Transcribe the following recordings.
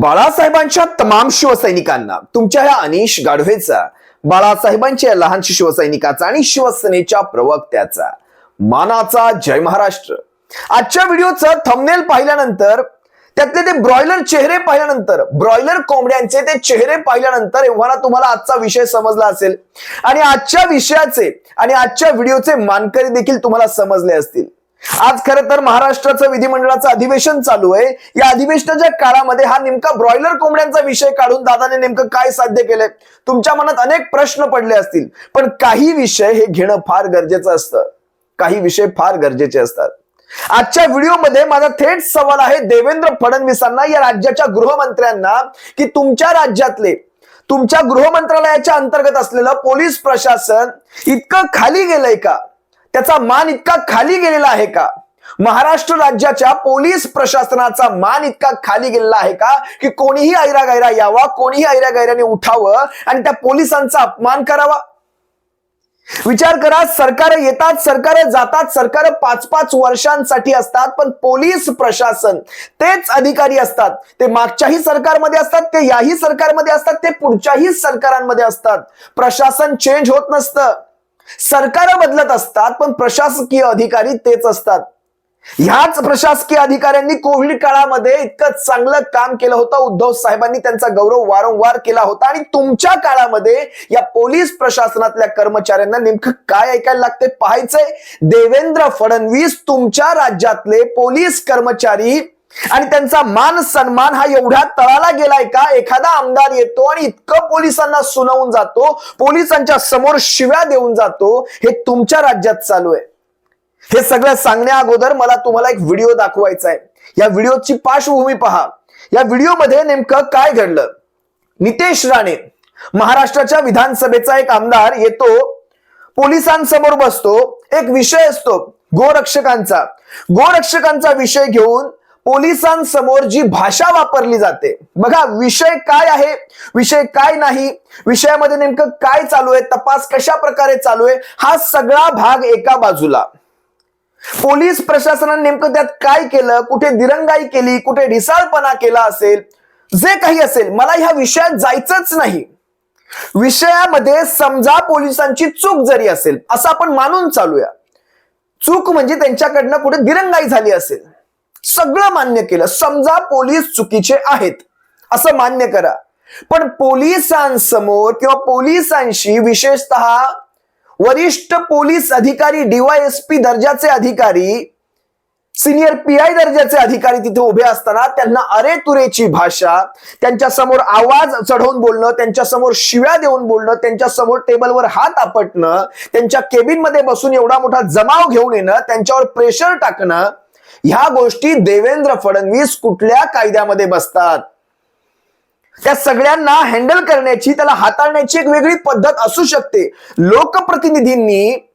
बाळासाहेबांच्या तमाम शिवसैनिकांना तुमच्या ह्या अनिश गाढवेचा बाळासाहेबांच्या लहान शिवसैनिकाचा आणि शिवसेनेच्या प्रवक्त्याचा. मानाचा जय महाराष्ट्र. आजच्या व्हिडिओचं थंबनेल पाहिल्यानंतर त्यातले ते ब्रॉयलर चेहरे पाहिल्यानंतर ब्रॉयलर कोंबड्यांचे ते चेहरे पाहिल्यानंतर एव्हाना तुम्हाला आजचा विषय समजला असेल. आणि आजच्या विषयाचे आणि आजच्या व्हिडिओचे मानकरी देखील तुम्हाला समजले असतील. आज खरं तर महाराष्ट्राचं विधिमंडळाचं अधिवेशन चालू आहे. या अधिवेशनाच्या काळामध्ये हा नेमका ब्रॉयलर कोंबड्यांचा विषय काढून दादाने नेमकं काय साध्य केलंय? तुमच्या मनात अनेक प्रश्न पडले असतील पण काही विषय हे घेणं फार गरजेचं असतं. काही विषय फार गरजेचे असतात. आजच्या व्हिडिओमध्ये माझा थेट सवाल आहे देवेंद्र फडणवीसांना या राज्याच्या गृहमंत्र्यांना की तुमच्या राज्यातले तुमच्या गृहमंत्रालयाच्या अंतर्गत असलेलं पोलीस प्रशासन इतकं खाली गेलंय का? त्याचा मान इतका खाली गेलेला आहे का? महाराष्ट्र राज्याच्या पोलीस प्रशासनाचा मान इतका खाली गेलेला आहे का? की कोणीही ऐरा गैरा यावा कोणीही ऐरा गैराने उठावं आणि त्या पोलिसांचा अपमान करावा? विचार करा सरकार येतात सरकार जातात सरकार पाच पाच वर्षांसाठी असतात पण पोलीस प्रशासन तेच अधिकारी असतात. ते मागच्याही सरकारमध्ये असतात ते याही सरकारमध्ये असतात ते पुढच्याही सरकारांमध्ये असतात. प्रशासन चेंज होत नसतं. सरकार बदलत असतात पण प्रशासकीय अधिकारी तेच असतात. ह्याच प्रशासकीय अधिकाऱ्यांनी कोविड काळामध्ये इतकं चांगलं काम केलं होतं. उद्धव साहेबांनी त्यांचा गौरव वारंवार केला होता. आणि तुमच्या काळामध्ये या पोलीस प्रशासनातल्या कर्मचाऱ्यांना नेमकं काय ऐकायला लागते पाहायचंय? देवेंद्र फडणवीस तुमच्या राज्यातले पोलीस कर्मचारी आणि त्यांचा मान सन्मान हा एवढ्या तळाला गेलाय का? एखादा आमदार येतो आणि इतकं पोलिसांना सुनावून जातो पोलिसांच्या समोर शिव्या देऊन जातो हे तुमच्या राज्यात चालू आहे. हे सगळं सांगण्या अगोदर मला तुम्हाला एक व्हिडिओ दाखवायचा आहे. या व्हिडिओची पार्श्वभूमी पहा. या व्हिडिओमध्ये नेमकं काय घडलं? नितेश राणे महाराष्ट्राच्या विधानसभेचा एक आमदार येतो पोलिसांसमोर बसतो एक विषय असतो गोरक्षकांचा. गोरक्षकांचा विषय घेऊन पोलिसांसमोर जी भाषा वापरली जाते बघा विषय काय आहे विषय काय नाही विषयामध्ये नेमकं काय चालू आहे तपास कशा प्रकारे चालू आहे हा सगळा भाग एका बाजूला. पोलीस प्रशासनाने नेमकं त्यात काय केलं कुठे दिरंगाई केली कुठे ढिसाळपणा केला असेल जे काही असेल मला ह्या विषयात जायचंच नाही. विषयामध्ये समजा पोलिसांची चूक जरी असेल असं आपण मानून चालूया. चूक म्हणजे त्यांच्याकडनं कुठे दिरंगाई झाली असेल. सगळं मान्य केलं. समजा पोलीस चुकीचे आहेत असं मान्य करा. पण पोलिसांसमोर किंवा पोलिसांशी विशेषतः वरिष्ठ पोलीस अधिकारी डीवायएसपी दर्जाचे अधिकारी सिनियर पी आय दर्जाचे अधिकारी तिथे उभे असताना त्यांना अरे तुरेची भाषा त्यांच्यासमोर आवाज चढवून बोलणं त्यांच्यासमोर शिव्या देऊन बोलणं त्यांच्यासमोर टेबलवर हात आपटणं त्यांच्या केबिनमध्ये बसून एवढा मोठा जमाव घेऊन येणं त्यांच्यावर प्रेशर टाकणं ह्या गोष्टी देवेंद्र फडणवीस कुठल्या कायद्यामध्ये बसतात? त्या सगळ्यांना हँडल करण्याची त्याला हाताळण्याची एक वेगळी पद्धत असू शकते. लोकप्रतिनिधींनी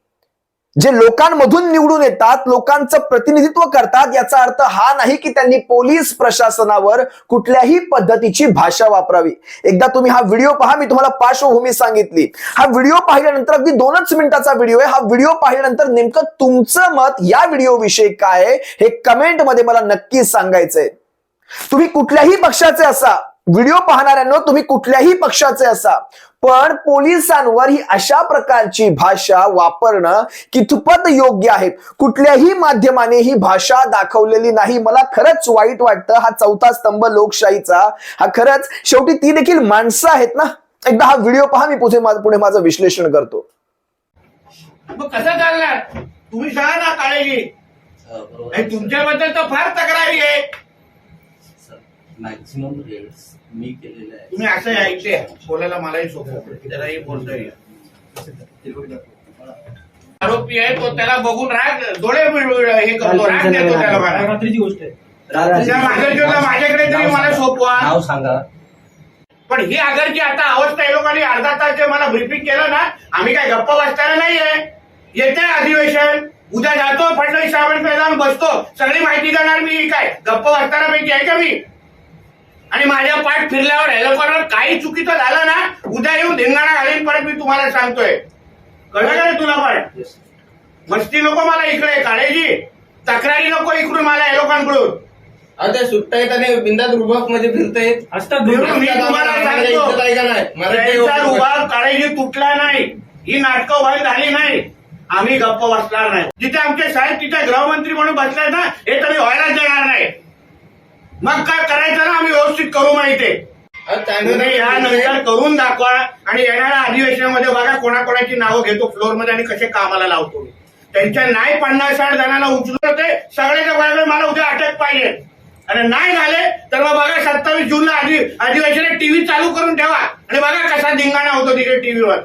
जे लोकांमधून निवडून येतात लोकांचं प्रतिनिधित्व करतात याचा अर्थ हा नाही की त्यांनी पोलीस प्रशासनावर कुठल्याही पद्धतीची भाषा वापरावी. एकदा तुम्ही हा व्हिडिओ पहा मी तुम्हाला पार्श्वभूमी सांगितली. हा व्हिडिओ पाहिल्यानंतर अगदी दोनच मिनिटाचा व्हिडिओ आहे. हा व्हिडिओ पाहिल्यानंतर नेमकं तुमचं मत या व्हिडिओ विषयी काय हे कमेंटमध्ये मला नक्की सांगायचंय. तुम्ही कुठल्याही पक्षाचे असा व्हिडिओ पाहणाऱ्यांनो तुम्ही कुठल्याही पक्षाचे असा. पण पोलिसांवर ही अशा प्रकारची भाषा वापरणं कितपत योग्य आहे? कुठल्याही माध्यमाने ही भाषा दाखवलेली नाही. मला खरंच वाईट वाटतं. हा चौथा स्तंभ लोकशाहीचा. हा खरंच शेवटी ती देखील माणसं आहेत ना? एकदा हा व्हिडिओ पहा मी पुढे माझं पुढे माझं विश्लेषण करतो. मग कसं चालणार? तुम्ही सांगा ना काळजी तुमच्याबद्दल तर फार तक्रारी आहे. मॅक्झिमम रेट्स मी केलेले आहे तुम्ही असं इथे बोलायला मलाही सोपं. त्यालाही बोलता येईल. आरोपी आहे तो त्याला बघून राग डोळे हे करतो राग देतो त्याला रात्रीची गोष्ट आहे माझ्याकडे तरी मला सोपवा नाव सांगा. पण ही अगरची आता अवस्था या लोकांनी अर्धा तास जे मला ब्रिफिंग केलं ना आम्ही काय गप्पा बसताना नाहीये. येते अधिवेशन उद्या जातो फडणवीस साहेबांकडे जाऊन बसतो. सगळी माहिती देणार मी काय गप्पा बसताना पैकी आहे का मी? आणि माझ्या पाठ फिरल्यावर हेलिकॉप्टर काही चुकीचं झालं ना उद्या येऊन धिंगाणा घालीन परत मी तुम्हाला सांगतोय. कळलं का रे तुला पण? मस्ती नको मला इकडे काळजी. तक्रारी नको इकडून मला या लोकांकडून. अहो, ते सुट्टा येत आणि बिंदात रुबाबमध्ये फिरतायत असतात मी दुर्गा. मी तुम्हाला आम्हाला इज्जत आहे का नाही? सांगतो मराठी त्यांचा लोकं- रुबाब काळजी तुटला नाही. ही नाटकं व्हायला झाली नाही. आम्ही गप्प बसणार नाही. जिथे आमचे साहेब तिथे गृहमंत्री म्हणून बसले ना हे तर व्हायलाच देणार नाही. मग काय करायचं ना आम्ही व्यवस्थित करू माहिती तुम्ही या नंतर करून दाखवा आणि येणाऱ्या अधिवेशनामध्ये बघा कोणाकोणाची नावं घेतो फ्लोअरमध्ये आणि कसे कामाला लावतो. त्यांच्या नाही पन्नास साठ जणांना उचलून ते सगळ्याच्या बरोबर मला उद्या अटक पाहिजे. आणि नाही झाले तर मग बघा सत्तावीस जूनला अधि अधिवेशनात टीव्ही चालू करून ठेवा. आणि बघा कसा धिंगाणा होतो तिथे टीव्हीवर.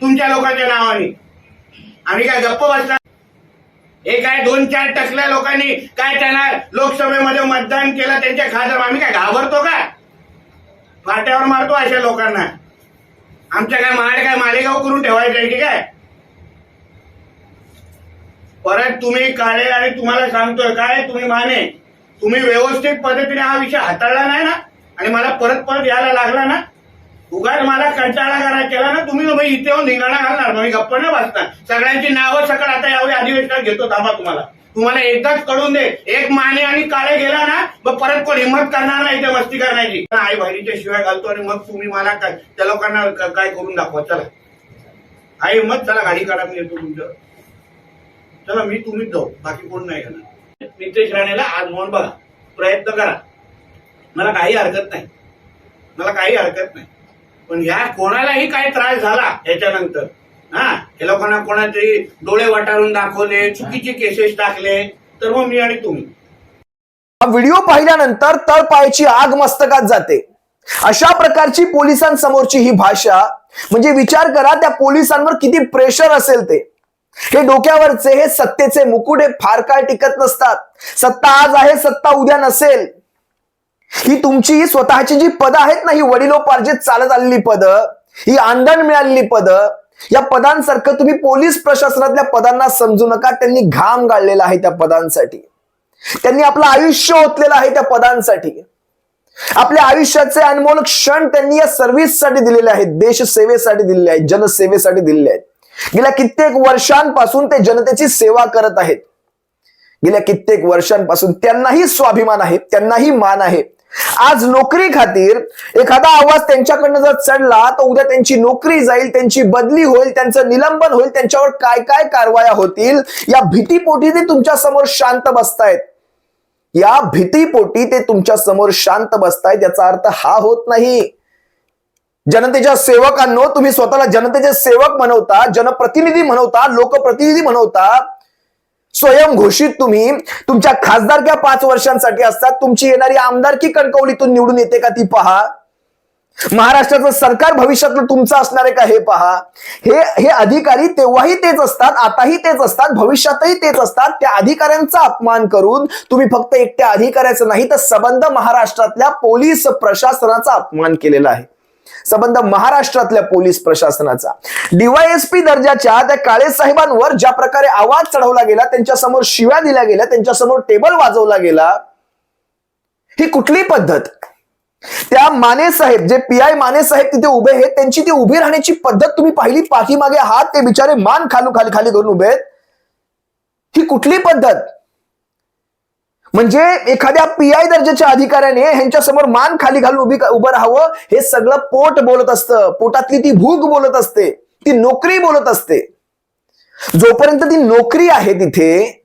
तुमच्या लोकांच्या नावाने. आम्ही काय गप्प बसणार? हे काय दोन चार टकल्या लोकांनी काय त्यांना लोकसभेमध्ये मतदान केलं त्यांच्या खासदार आम्ही काय घाबरतो का? फाट्यावर मारतो अशा लोकांना. आमच्या काय माड काय मालेगाव करून ठेवायचं आहे की काय? परत तुम्ही काळे आणि तुम्हाला सांगतोय काय तुम्ही माने तुम्ही व्यवस्थित पद्धतीने हा विषय हाताळला नाही ना? आणि मला परत परत यायला लागला ना? उगाच मला कंटाळा करा केला ना तुम्ही मग इथे येऊन धिंगाणा घालणार. मग मी गप्प न बसणार. सगळ्यांची नावं सकळ आता यावेळी अधिवेशनात घेतो थांबा तुम्हाला. तुम्हाला एकदाच कळून दे एक माने आणि काळे गेला ना मग परत कोण हिंमत करणार नाही ते मस्ती करण्याची. आई बहिणीच्या शिवाय घालतो आणि मग तुम्ही मला काय त्या लोकांना काय करून दाखवा? चला. आई हिंमत चला गाडी काढा मी येतो तुमच्या चला मी तुम्हीच जाऊ. बाकी कोण नाही करणार नितेश राणेला आज म्हणून बघा. प्रयत्न करा. मला काही हरकत नाही. मला काही हरकत नाही. पण ह्या कोणालाही काय त्रास झाला याच्यानंतर हा? हे लोकांना कोणातरी डोळे वाटारून दाखवले चुकीचे केसेस टाकले तर मग मी आणि तुम्ही. हा व्हिडिओ पाहिल्यानंतर तळपायाची आग मस्तकात जाते. अशा प्रकारची पोलिसांसमोरची ही भाषा म्हणजे विचार करा त्या पोलिसांवर किती प्रेशर असेल ते. हे डोक्यावरचे हे सत्तेचे मुकुट हे फार काळ टिकत नसतात. सत्ता आज आहे सत्ता उद्या नसेल. ही तुमची स्वतःची जी पदं आहेत ना ही वडिलोपार्जित चालत आलेली पदं ही आंदण मिळालेली पदं या पदांसारखं तुम्ही पोलीस प्रशासनातल्या पदांना समजू नका. त्यांनी घाम गाळलेला आहे त्या पदांसाठी. त्यांनी आपलं आयुष्य ओतलेलं आहे त्या पदांसाठी. आपल्या आयुष्याचे अनमोल क्षण त्यांनी या सर्व्हिससाठी दिलेले आहेत देशसेवेसाठी दिलेले आहेत जनसेवेसाठी दिलेले आहेत. गेल्या कित्येक वर्षांपासून ते जनतेची सेवा करत आहेत. गेल्या कित्येक वर्षांपासून त्यांनाही स्वाभिमान आहे त्यांनाही मान आहे. आज नोकरी खातीर एखादा आवाज त्यांच्याकडनं जर चढला तर उद्या त्यांची नोकरी जाईल त्यांची बदली होईल त्यांचं निलंबन होईल त्यांच्यावर काय काय कारवाया होतील या भीतीपोटी ते तुमच्यासमोर शांत बसतायत. या भीतीपोटी ते तुमच्यासमोर शांत बसतायत याचा अर्थ हा होत नाही. जनतेच्या सेवकांनो तुम्ही स्वतःला जनतेचे सेवक म्हणवता जनप्रतिनिधी म्हणवता लोकप्रतिनिधी म्हणवता स्वयंघोषित तुम्ही तुमच्या खासदारक्या पाच वर्षांसाठी असतात. तुमची येणारी आमदारकी कणकवलीतून निवडून येते का ती पहा. महाराष्ट्राचं सरकार भविष्यातलं तुमचं असणार आहे का हे पहा. हे हे अधिकारी तेव्हाही तेच असतात आताही तेच असतात भविष्यातही तेच असतात. त्या अधिकाऱ्यांचा अपमान करून तुम्ही फक्त एकट्या अधिकाऱ्याचं नाही तर सबंध महाराष्ट्रातल्या पोलीस प्रशासनाचा अपमान केलेला आहे. संबंध महाराष्ट्रातल्या पोलीस प्रशासनाचा. डीवायएसपी दर्जाच्या त्या काळे साहेबांवर ज्या प्रकारे आवाज चढवला गेला त्यांच्यासमोर शिव्या दिल्या गेल्या त्यांच्यासमोर टेबल वाजवला गेला ही कुठली पद्धत? त्या माने साहेब जे पी आय माने साहेब तिथे उभे आहेत त्यांची ती उभी राहण्याची पद्धत तुम्ही पाहिली पाठीमागे हात ते बिचारे मान खालू खाली खाली करून उभे आहेत. ही कुठली पद्धत? म्हणजे एखाद्या पी आय दर्जाच्या अधिकाऱ्याने ह्यांच्या समोर मान खाली घालून उभी उभं राहावं हे सगळं पोट बोलत असतं. पोटातली ती भूक बोलत असते. ती नोकरी बोलत असते. जोपर्यंत ती नोकरी आहे तिथे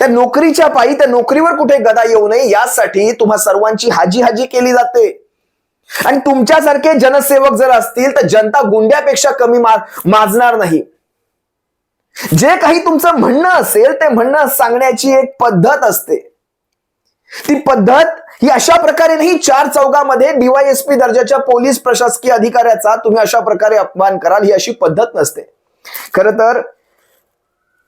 त्या नोकरीच्या पायी त्या नोकरीवर कुठे गदा येऊ नये यासाठी तुम्हा सर्वांची हाजी हाजी केली जाते. आणि तुमच्यासारखे जनसेवक जर असतील तर जनता गुंड्यापेक्षा कमी मा माजणार नाही. जे काही तुमचं म्हणणं असेल ते म्हणणं सांगण्याची एक पद्धत असते. ती पद्धत ही अशा प्रकारे नाही चार चौकामध्ये डीवायएसपी दर्जाच्या पोलीस प्रशासकीय अधिकाऱ्याचा तुम्ही अशा प्रकारे अपमान कराल ही अशी पद्धत नसते. खर तर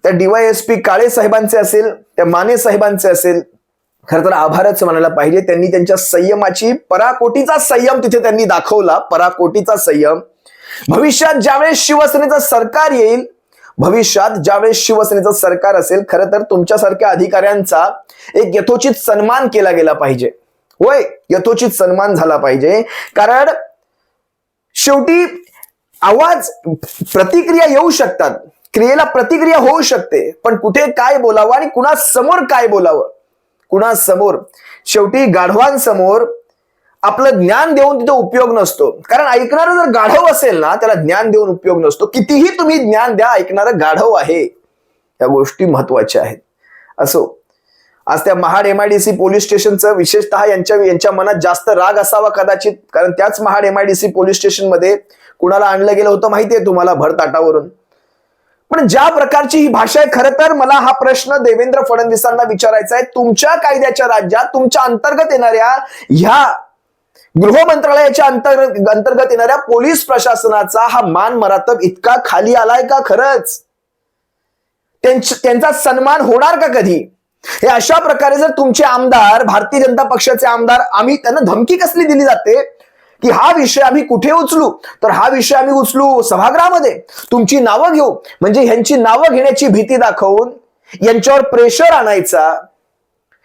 त्या डीवायएसपी काळे साहेबांचे असेल त्या माने साहेबांचे असेल खरं तर आभारच म्हणायला पाहिजे. त्यांनी त्यांच्या संयमाची पराकोटीचा संयम तिथे त्यांनी दाखवला पराकोटीचा संयम. भविष्यात ज्यावेळेस शिवसेनेचं सरकार येईल भविष्यात ज्यावेळेस शिवसेनेचं सरकार असेल खरं तर तुमच्यासारख्या अधिकाऱ्यांचा एक यथोचित सन्मान केला गेला पाहिजे. होय यथोचित सन्मान झाला पाहिजे. कारण शेवटी आवाज प्रतिक्रिया येऊ शकतात. क्रियेला प्रतिक्रिया होऊ शकते. पण कुठे काय बोलावं आणि कुणासमोर काय बोलावं? कुणासमोर? शेवटी गाढवांसमोर आपलं ज्ञान देऊन तिथे उपयोग नसतो. कारण ऐकणारं जर गाढव असेल ना त्याला ज्ञान देऊन उपयोग नसतो. कितीही तुम्ही ज्ञान द्या ऐकणारं गाढव आहे. या गोष्टी महत्त्वाच्या आहेत. असो आज त्या महाड एमआयडीसी पोलीस स्टेशनचं विशेषतः यांच्या यांच्या मनात जास्त राग असावा कदाचित. कारण त्याच महाड एमआयडीसी पोलीस स्टेशनमध्ये कुणाला आणलं गेलं होतं माहितीये तुम्हाला भरताटावरून? पण ज्या प्रकारची ही भाषा आहे खरं तर मला हा प्रश्न देवेंद्र फडणवीसांना विचारायचा आहे. तुमच्या कायद्याच्या राज्यात तुमच्या अंतर्गत येणाऱ्या ह्या गृह मंत्रालयाच्या अंतर्गत अंतर्गत येणाऱ्या पोलीस प्रशासनाचा हा मान मरातब इतका खाली आलाय का खरंच? त्यांचा सन्मान होणार का कधी? हे अशा प्रकारे जर तुमचे आमदार भारतीय जनता पक्षाचे आमदार आम्ही त्यांना धमकी कसली दिली जाते? की हा विषय आम्ही कुठे उचलू? तर हा विषय आम्ही उचलू सभागृहामध्ये. तुमची नावं घेऊ. म्हणजे ह्यांची नावं घेण्याची भीती दाखवून यांच्यावर प्रेशर आणायचा.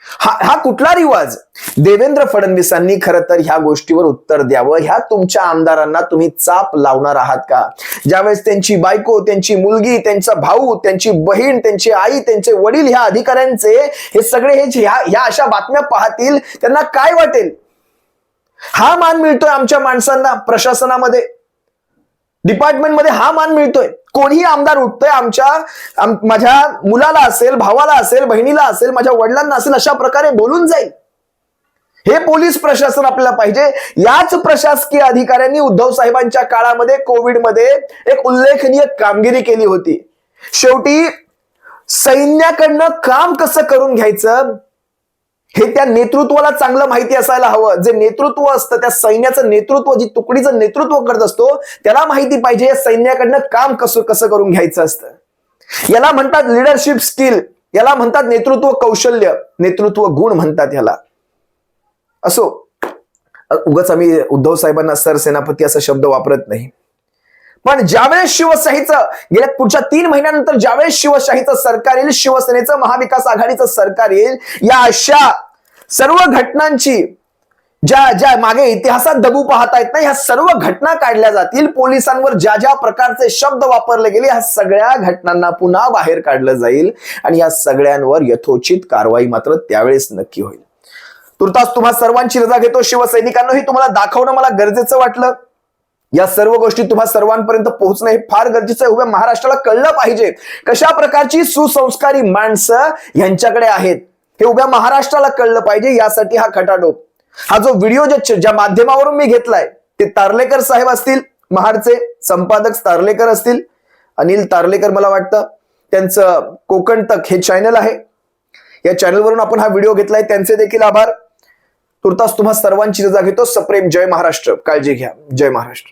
हा हा कुठला रिवाज? देवेंद्र फडणवीसांनी खरं तर ह्या गोष्टीवर उत्तर द्यावं. ह्या तुमच्या आमदारांना तुम्ही चाप लावणार आहात का? ज्यावेळेस त्यांची बायको त्यांची मुलगी त्यांचा भाऊ त्यांची बहीण त्यांची आई त्यांचे वडील ह्या अधिकाऱ्यांचे हे सगळे हे ह्या ह्या अशा बातम्या पाहतील त्यांना काय वाटेल? हा मान मिळतोय आमच्या माणसांना प्रशासनामध्ये. डिपार्टमेंटमध्ये हा मान मिळतोय. कोणीही आमदार उठतोय आमच्या आम- माझ्या मुलाला असेल भावाला असेल बहिणीला असेल माझ्या वडिलांना असेल अशा प्रकारे बोलून जाईल. हे पोलीस प्रशासन आपल्याला पाहिजे. याच प्रशासकीय अधिकाऱ्यांनी उद्धव साहेबांच्या काळामध्ये कोविडमध्ये एक उल्लेखनीय कामगिरी केली होती. शेवटी सैन्याकडनं काम कसं करून घ्यायचं? हे त्या नेतृत्वाला चांगलं माहिती असायला हवं. जे नेतृत्व असतं त्या सैन्याचं नेतृत्व जी तुकडीचं नेतृत्व करत असतो त्याला माहिती पाहिजे. या सैन्याकडनं काम कसं कसं करून घ्यायचं असतं? याला म्हणतात लिडरशिप स्किल याला म्हणतात नेतृत्व कौशल्य. नेतृत्व गुण म्हणतात याला. असो. उगाच आम्ही उद्धव साहेबांना सरसेनापती असा शब्द वापरत नाही. पण ज्यावेळेस शिवशाहीचं गेल्या पुढच्या तीन महिन्यानंतर ज्यावेळेस शिवशाहीचं सरकार येईल शिवसेनेचं महाविकास आघाडीचं सरकार येईल या अशा सर्व घटनांची ज्या ज्या मागे इतिहासात दबू पाहता येत नाही ह्या सर्व घटना काढल्या जातील. पोलिसांवर ज्या ज्या प्रकारचे शब्द वापरले गेले ह्या सगळ्या घटनांना पुन्हा बाहेर काढलं जाईल आणि या सगळ्यांवर यथोचित कारवाई मात्र त्यावेळेस नक्की होईल. तुर्तास तुम्हा सर्वांची रजा घेतो शिवसैनिकांना. हे तुम्हाला दाखवणं मला गरजेचं वाटलं. या सर्व गोष्टी तुम्हा सर्वांपर्यंत पोहोचणं हे फार गरजेचं आहे. उभ्या महाराष्ट्राला कळलं पाहिजे कशा प्रकारची सुसंस्कारी माणसं यांच्याकडे आहेत हे उभ्या महाराष्ट्राला कळलं पाहिजे यासाठी हा खटाटोप. हा जो व्हिडिओ ज्या ज्या माध्यमावरून मी घेतलाय ते तारलेकर साहेब असतील महाडचे संपादक तारलेकर असतील अनिल तारलेकर मला वाटतं त्यांचं कोकण तक हे चॅनल आहे. या चॅनलवरून आपण हा व्हिडिओ घेतलाय त्यांचे देखील आभार. तुर्तास तुम्हा सर्वांची रजा घेतो. सप्रेम जय महाराष्ट्र. काळजी घ्या. जय महाराष्ट्र.